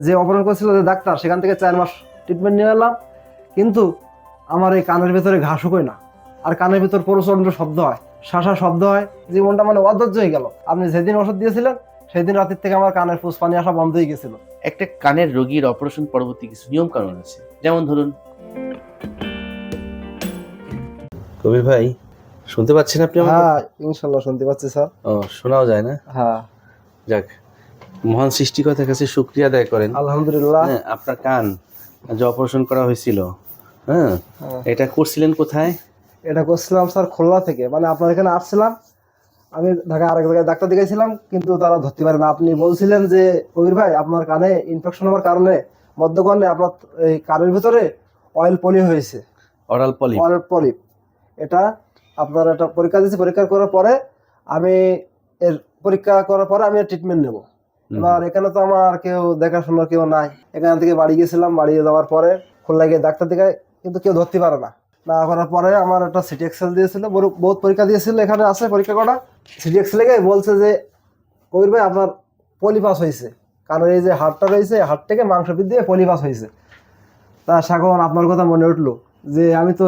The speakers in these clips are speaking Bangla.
যে অপারেশন করেছিল যে ডাক্তার সেখান থেকে চার মাস ট্রিটমেন্ট নিয়ে এলাম। কিন্তু আমার এই কানের ভেতরে ঘা শুকোয় না। আর কানের ভিতর প্রচণ্ড শব্দ হয়। শাসা শব্দ হয়। জীবনটা মানে অধৈর্য হয়ে গেল। আপনি যেদিন ওষুধ দিয়েছিলেন সেদিন রাতের থেকে আমার কানের ফুস পানি আসা বন্ধ হয়ে গেছিল। একটা কানের রোগীর অপারেশন পরবর্তী কিছু নিয়ম কানুন আছে। যেমন ধরুন। কবির ভাই শুনতে পাচ্ছেন আপনি হ্যাঁ ইনশাল্লাহ শুনতে পাচ্ছি স্যার। ও শোনাও যায় না? হ্যাঁ। যাক। মহান সৃষ্টিকর্তার কাছে শুক্রিয়া আদায় করেন। আলহামদুলিল্লাহ। হ্যাঁ, আপনার কান যে অপারেশন করা হয়েছিল। হ্যাঁ হ্যাঁ। এটা করছিলেন কোথায়? এটা করছিলাম স্যার খুলনা থেকে। মানে আপনার এখানে আসছিলাম। আমি ঢাকা আরেক জায়গায় ডাক্তার দেখাইছিলাম কিন্তু তারা ধরতে পারে না। আপনি বলছিলেন যে কবির ভাই আপনার কানে ইনফেকশন হওয়ার কারণে মধ্যকর্ণে আপনার এই কানের ভিতরে অয়েল পলি হয়েছে। অরাল পলি অয়েল পলিপ এটা আপনার একটা পরীক্ষা দিয়েছি। পরীক্ষা করার পরে আমি এর পরীক্ষা করার পরে আমি ট্রিটমেন্ট নেব। এবার এখানে তো আমার কেউ দেখাশোনার কেউ নাই। এখান থেকে বাড়ি গেছিলাম, বাড়ি যাওয়ার পরে খুলনা গিয়ে ডাক্তার দেখায়, কিন্তু কেউ ধরতে পারে না। না করার পরে আমার একটা সিটি এক্সেল দিয়েছিল বহুত পরীক্ষা দিয়েছিল এখানে আছে, পরীক্ষা করা সিটি এক্সেল গিয়ে বলছে যে, কবির ভাই, আপনার পলিপাস হয়েছে। কারণ এই যে হাড়টা রয়েছে, হাড় থেকে মাংস হয়ে পলিপাস হয়েছে। তা সাগর, আপনার কথা মনে উঠল যে, আমি তো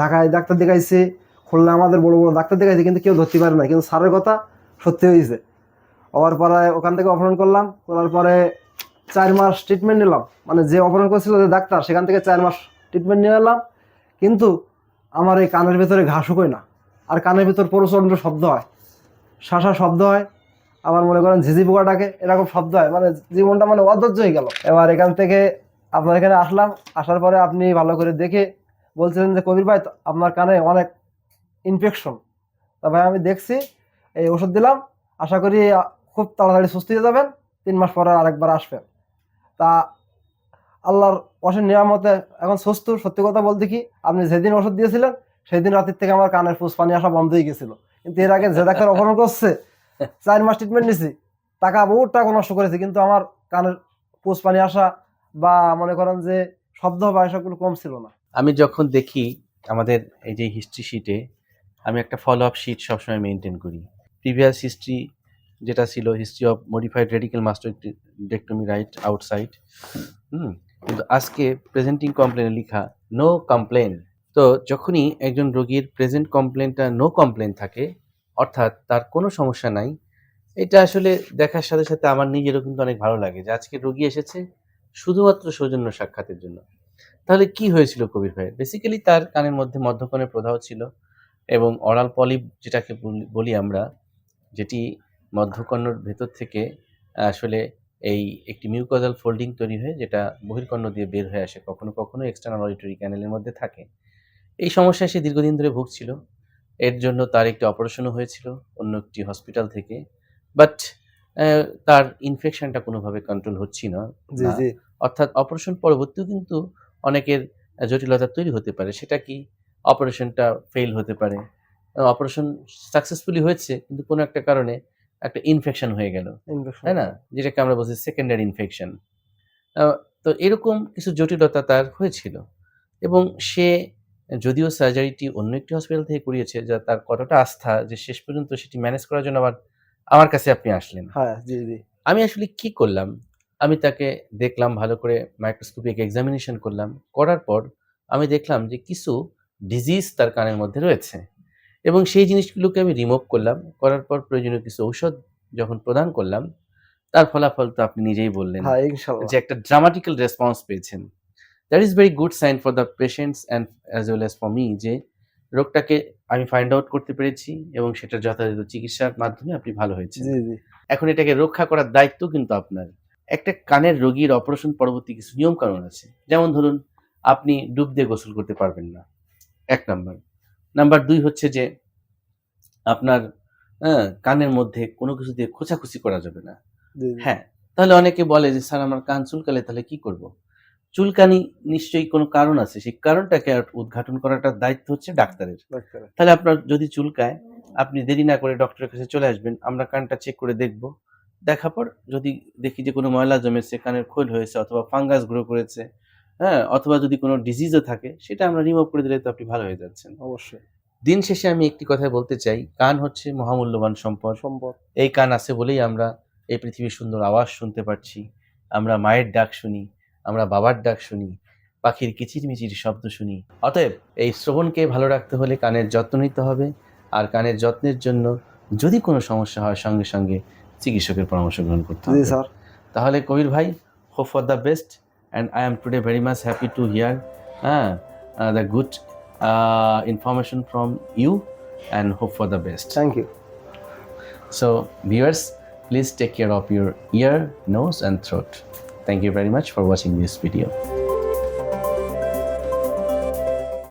ঢাকায় ডাক্তার দেখাইছি, খুলনা আমাদের বড় বড় ডাক্তার দেখাইছি, কিন্তু কেউ ধরতে পারে না। কিন্তু স্যারের কথা সত্যি হয়েছে। হওয়ার পরে ওখান থেকে অপারেশন করলাম, করার পরে চার মাস ট্রিটমেন্ট নিলাম। মানে যে অপারেশন করেছিল যে ডাক্তার, সেখান থেকে চার মাস ট্রিটমেন্ট নিয়ে এলাম। কিন্তু আমার এই কানের ভেতরে ঘা শুকোয় না। আর কানের ভিতর প্রচণ্ড শব্দ হয়। শাসা শব্দ হয়। আবার মনে করেন ঝিঝি পোকা ডাকে, এরকম শব্দ হয়। মানে জীবনটা মানে অধৈর্য হয়ে গেল। এবার এখান থেকে আপনার এখানে আসলাম। আসার পরে আপনি ভালো করে দেখে বলছিলেন যে, কবির ভাই আপনার কানে অনেক ইনফেকশন তা ভাই, আমি দেখছি, এই ওষুধ দিলাম। আশা করি খুব তাড়াতাড়ি সুস্থ হয়ে যাবেন, তিন মাস পরে আরেকবার আসবেন। তা আল্লাহর অসীম নিয়ামতে এখন সুস্থ, সত্যি কথা বলতে কি, আপনি যেদিন ওষুধ দিয়েছিলেন সেই দিন রাতের থেকে আমার কানের ফুস পানি আসা বন্ধ হয়ে গেছিল। কিন্তু এর আগে যে ডাক্তার অপারেশন করছে, চার মাস ট্রিটমেন্ট নিছি, টাকা বহুত টাকা নষ্ট করেছি, কিন্তু আমার কানের ফুস পানি আসা বা মনে করেন যে শব্দ বা এসবগুলো কম ছিল না। আমি যখন দেখি আমাদের এই যে হিস্ট্রি শিটে আমি একটা ফলো আপ শিট সবসময় মেনটেন করি। প্রিভিয়াস হিস্ট্রি যেটা ছিল history of modified radical mastectomy right outside hmm, কিন্তু আজকে প্রেজেন্টিং কমপ্লেনে লেখা নো কমপ্লেন তো যখনই একজন রোগীর প্রেজেন্ট কমপ্লেনটা নো কমপ্লেন থাকে, অর্থাৎ তার কোনো সমস্যা নাই, এটা আসলে দেখার সাথে সাথে আমার নিজেরও কিন্তু অনেক ভালো লাগে যে আজকে রোগী এসেছে শুধুমাত্র সৌজন্য সাক্ষাতের জন্য। তাহলে কি হয়েছিল কবির ভাই? বেসিক্যালি তার কানের মধ্যে মধ্যকণের প্রদাহ ছিল এবং অরাল পলিপ যেটাকে বলি আমরা, যেটি মধ্যকর্ণর ভেতর থেকে আসলে এই একটি মিউকোজাল ফোল্ডিং তৈরি হয়ে যেটা বহির্কর্ণ দিয়ে বের হয়ে আসে কখনো কখনো এক্সটার্নাল অডিটরি ক্যানেলের মধ্যে থাকে। এই সমস্যায় সে দীর্ঘদিন ধরে ভুগছিল। এর জন্য তার একটি অপারেশনও হয়েছিল অন্য একটি হসপিটাল থেকে। বাট তার ইনফেকশনটা কোনোভাবে কন্ট্রোল হচ্ছিল না। অর্থাৎ অপারেশন পরবর্তীও কিন্তু অনেকের জটিলতা তৈরি হতে পারে। সেটা কি? অপারেশনটা ফেল হতে পারে। অপারেশন সাকসেসফুলি হয়েছে কিন্তু কোনো একটা কারণে একটা ইনফেকশন হয়ে গেল ইনফেকশন তাই না? যেটাকে আমরা বলছি সেকেন্ডারি ইনফেকশন তো এরকম কিছু জটিলতা তার হয়েছিল এবং সে যদিও সার্জারিটি অন্য একটি হসপিটাল থেকে করিয়েছে যা তার কতটা আস্থা যে শেষ পর্যন্ত সেটি ম্যানেজ করার জন্য আবার আমার কাছে আপনি আসলেন। হ্যাঁ জি জি। আমি আসলে কি করলাম? আমি তাকে দেখলাম ভালো করে মাইক্রোস্কোপিক এক্সামিনেশন করলাম। করার পর আমি দেখলাম যে কিছু ডিজিজ তার কানের মধ্যে রয়েছে। এবং সেই জিনিসগুলোকে আমি রিমুভ করলাম। করার পর প্রয়োজনীয় কিছু ঔষধ যখন প্রদান করলাম তার ফলাফল তো আপনি নিজেই বললেন হ্যাঁ যে একটা ড্রামাটিক্যাল রেসপন্স পেয়েছেন। That is very good sign for the patients and as well as for me যে রোগটাকে আমি ফাইন্ড আউট করতে পেরেছি এবং সেটা যথাযথ চিকিৎসার মাধ্যমে আপনি ভালো হয়েছেন। এখন এটাকে রক্ষা করার দায়িত্ব কিন্তু আপনার। একটা কানের রোগীর অপারেশন পরবর্তী কিছু নিয়ম কানুন আছে। যেমন ধরুন আপনি ডুব দিয়ে গোসল করতে পারবেন না। এক নাম্বার নাম্বার দুই হচ্ছে যে আপনার হ্যাঁ, কানের মধ্যে কোনো কিছু দিয়ে খোঁচাখুচি করা যাবে না। হ্যাঁ তাহলে অনেকে বলে যে স্যার আমার কান চুলকালে তাহলে কি করব? চুলকানি নিশ্চয়ই কোনো কারণ আছে। সেই কারণটাকে উদ্ঘাটন করাটার দায়িত্ব হচ্ছে ডাক্তারের। তাহলে আপনার যদি চুলকায় আপনি দেরি না করে ডক্টরের কাছে চলে আসবেন আমরা কানটা চেক করে দেখব। দেখার পর যদি দেখি যে কোনো ময়লা জমেছে কানের খোল হয়েছে অথবা ফাঙ্গাস গ্রো করেছে হ্যাঁ অথবা যদি কোনো ডিজিজও থাকে সেটা আমরা রিমুভ করে দিলে তো আপনি ভালো হয়ে যাচ্ছেন। অবশ্যই। দিন শেষে আমি একটি কথাই বলতে চাই কান হচ্ছে মহামূল্যবান সম্পদ। সম্পদ। এই কান আছে বলেই আমরা এই পৃথিবীর সুন্দর আওয়াজ শুনতে পারছি আমরা মায়ের ডাক শুনি আমরা বাবার ডাক শুনি পাখির কিচিরমিচির শব্দ শুনি। অতএব এই শ্রবণকে ভালো রাখতে হলে কানের যত্ন নিতে হবে আর কানের যত্নের জন্য যদি কোনো সমস্যা হয় সঙ্গে সঙ্গে চিকিৎসকের পরামর্শ গ্রহণ করতে হবে। স্যার। তাহলে কবির ভাই hope for the best and I am today very much happy to hear uh, uh, the good uh, information from you and hope for the best. Thank you. So, viewers, please take care of your ear, nose, and throat. Thank you very much for watching this video.